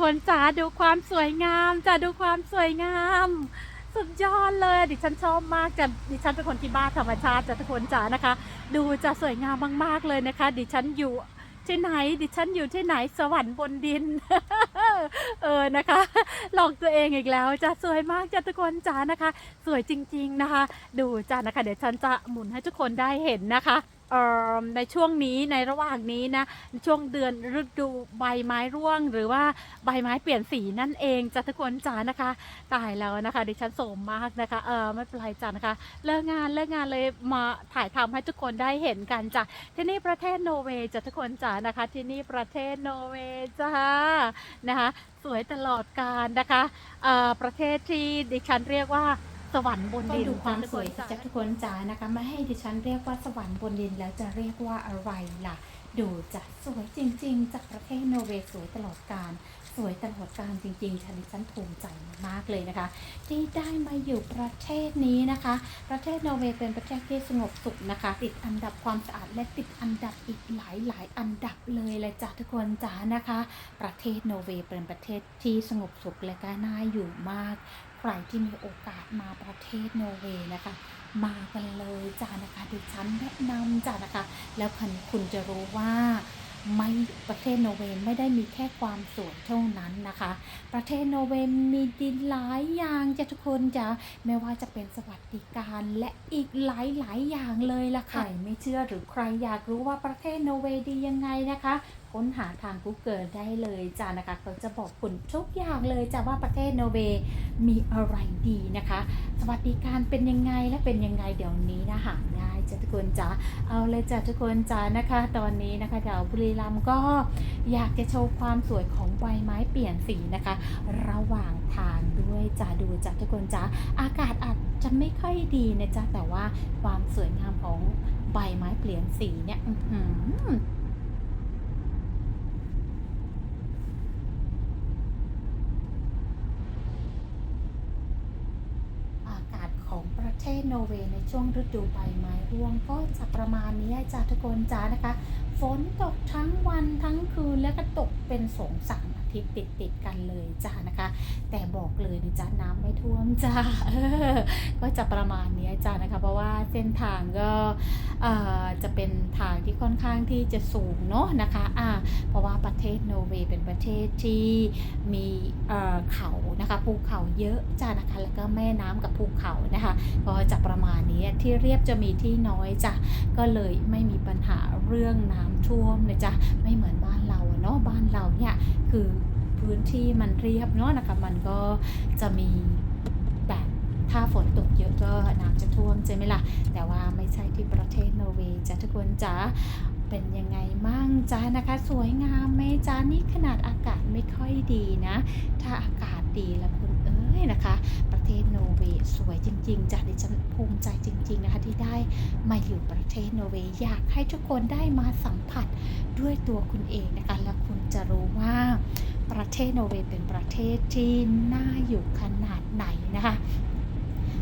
คนจ๋าดูความสวยงามจ้ะดูความสวยงาม สุดยอดเลย ดิฉันชอบมากจ้ะดิฉันเป็นคนที่บ้าธรรมชาติจ้ะทุกคนจ๋านะคะ ดูจะสวยงามมากๆเลยนะคะ ดิฉันอยู่ที่ไหน ดิฉันอยู่ที่ไหนสวรรค์บนดิน เออนะคะ หลอกตัวเองอีกแล้วจะสวยมากจ้ะทุกคนจ๋านะคะ สวยจริง ๆนะคะ ดูจ้ะนะคะ เดี๋ยวฉันจะหมุนให้ทุกคนได้เห็นนะคะ ในช่วงนี้ในระหว่างนี้นะช่วงเดือนฤดูใบไม้ร่วง หรือว่าใบไม้เปลี่ยนสีนั่นเองจ้ะทุกคนจ๋านะคะตายแล้วนะคะดิฉันโสมมากนะคะเออไม่เป็นไรจ้ะนะคะเลิกงานเลิกงานเลยมาถ่ายทำให้ทุกคนได้เห็นกันจ้ะที่นี่ประเทศโนเวย์จ้ะทุกคนจ๋านะคะ ที่นี่ประเทศโนเวย์จ้านะคะสวยตลอดกาลนะคะเออประเทศที่ดิฉันเรียกว่า สวรรค์บนก็ดินดูความสวยจากทุกคนจ๋านะคะไม่ให้ดิฉันเรียกว่าสวรรค์บนดินแล้วจะเรียกว่าอะไรล่ะ ดูจะสวยจริง ๆ จากประเทศนอร์เวย์สวยตลอดกาลสวยตลอดกาลจริงๆฉันดิฉันภูมิใจมากเลยนะคะ ที่ได้มาอยู่ประเทศนี้นะคะ ประเทศนอร์เวย์เป็นประเทศที่สงบสุขนะคะ ติดอันดับความสะอาดและติดอันดับอีกหลายๆอันดับเลยเลยจ้ะทุกคนจ๋านะคะ ประเทศนอร์เวย์เป็นประเทศที่สงบสุขและก็น่าอยู่มาก ใครที่มีโอกาสมาประเทศโนเวย์นะคะ มากันเลยจ้านะคะดิฉันแนะนำจ้านะคะ แล้วคุณคุณจะรู้ว่าไม่ประเทศโนเวย์ไม่ได้มีแค่ความสวยเท่านั้นนะคะ ประเทศโนเวย์มีดีหลายอย่างจ้ะทุกคนจ้ะไม่ว่าจะเป็นสวัสดิการและอีกหลายหลายอย่างเลยล่ะค่ะใครไม่เชื่อหรือใครอยากรู้ว่าประเทศโนเวย์ดียังไงนะคะ ค้นหาทาง Google ได้เลยจ้านะคะเขาจะบอกคุณทุกอย่างเลยจ้ะว่าประเทศนอร์เวย์มีอะไรดีนะคะ สวัสดิการเป็นยังไงและเป็นยังไงเดี๋ยวนี้นะหาง่ายจ้ะทุกคนจ้าเอาเลยจ้ะทุกคนจ้านะคะ ตอนนี้นะคะเดี๋ยวบุรีรัมย์ก็อยากจะโชว์ความสวยของใบไม้เปลี่ยนสีนะคะ ระหว่างทางด้วยจ้าดูจ้ะทุกคนจ้าอากาศอาจจะไม่ค่อยดีนะจ๊ะแต่ว่าความสวยงามของใบไม้เปลี่ยนสีเนี่ยอื้อหือ อากาศของประเท ศนอร์เวย์ในช่วงฤดูใบไม้ร่วงก็จะประมาณนี้จ้าทุกคนจ้านะคะ ฝนตกทั้งวันทั้งคืนแล้วก็ตกเป็นสองสาม ทิตย์ติดติดกันเลยจ้านะคะ แต่บอกเลยนะจ้าน้ำไม่ท่วมจ้าก็จะประมาณนี้จ้านะคะ เพราะว่าเส้นทางก็จะเป็นทางที่ค่อนข้างที่จะสูงเนาะนะคะอ่าเพราะว่าประเทศโนเวย์เป็นประเทศที่มีเขานะคะภูเขาเยอะจ้านะคะแล้วก็แม่น้ำกับภูเขานะคะ ก็จะประมาณนี้ที่เรียบจะมีที่น้อยจ้ะก็เลยไม่มีปัญหาเรื่องน้ำท่วมนะจ๊ะไม่เหมือนบ้านเราเนาะบ้านเราเนี่ยคือ พื้นที่มันเรียบเนาะนะคะมันก็จะมีแบบถ้าฝนตกเยอะก็น้ำจะท่วมใช่ไหมล่ะ แต่ว่าไม่ใช่ที่ประเทศนอร์เวย์จ้ะทุกคนจ้ะเป็นยังไงมั่งจ้านะคะ สวยงามไหมจ้านี่ขนาดอากาศไม่ค่อยดีนะ ถ้าอากาศดีแล้วคุณเอ้ยนะคะ ประเทศนอร์เวย์สวยจริงๆจ้ะดิฉันภูมิใจจริง ๆ นะคะที่ได้มาอยู่ประเทศนอร์เวย์อยากให้ทุกคนได้มาสัมผัสด้วยตัวคุณเองนะคะ แล้วคุณจะรู้ว่า ประเทศนอร์เวย์เป็นประเทศที่น่าอยู่ขนาดไหนนะคะ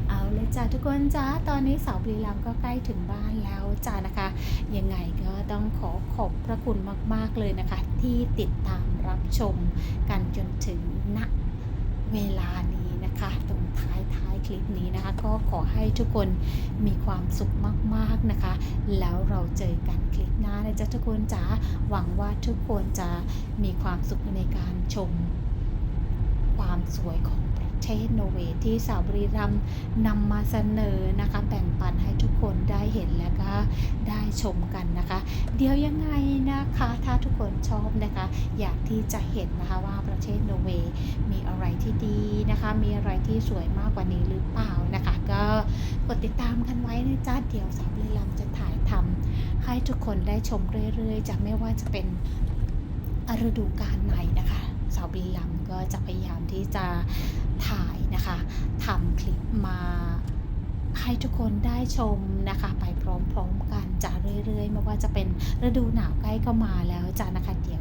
เอาเลยจ้าทุกคนจ้าตอนนี้สาวบุรีรัมย์ก็ใกล้ถึงบ้านแล้วจ้านะคะ ยังไงก็ต้องขอขอบพระคุณมาก ๆ เลยนะคะ ที่ติดตามรับชมกันจนถึงณเวลานี้ นะคะตรงท้ายท้ายคลิปนี้นะคะ ก็ขอให้ทุกคนมีความสุขมากๆนะคะ แล้วเราเจอกันคลิปหน้านะจ๊ะทุกคนจ๋าหวังว่าทุกคนจะมีความสุขในการชม ความสวยของประเทศโนเวย์ที่สาวบรีรัมนำมาเสนอนะคะแบ่งปันให้ทุกคนได้เห็นและก็ได้ชมกันนะคะ เดี๋ยวยังไงนะคะ ถ้าทุกคนชอบนะคะ อยากที่จะเห็นนะคะว่าประเทศโนเวย์มีอะไรที่ดี นะคะ มีอะไรที่สวยมากกว่านี้หรือเปล่านะคะ ก็กดติดตามกันไว้นะจ๊ะเดี๋ยวสาวบุรีรัมจะถ่ายทำให้ทุกคนได้ชมเรื่อยๆจะไม่ว่าจะเป็นฤดูกาลไหนนะคะ สาวบุรีรัมก็จะพยายามที่จะถ่ายนะคะทำคลิปมาให้ทุกคนได้ชมนะคะ ไปพร้อมๆกันจะเรื่อยๆไม่ว่าจะเป็นฤดูหนาวใกล้เข้ามาแล้วจ้ะนะคะเดี๋ยว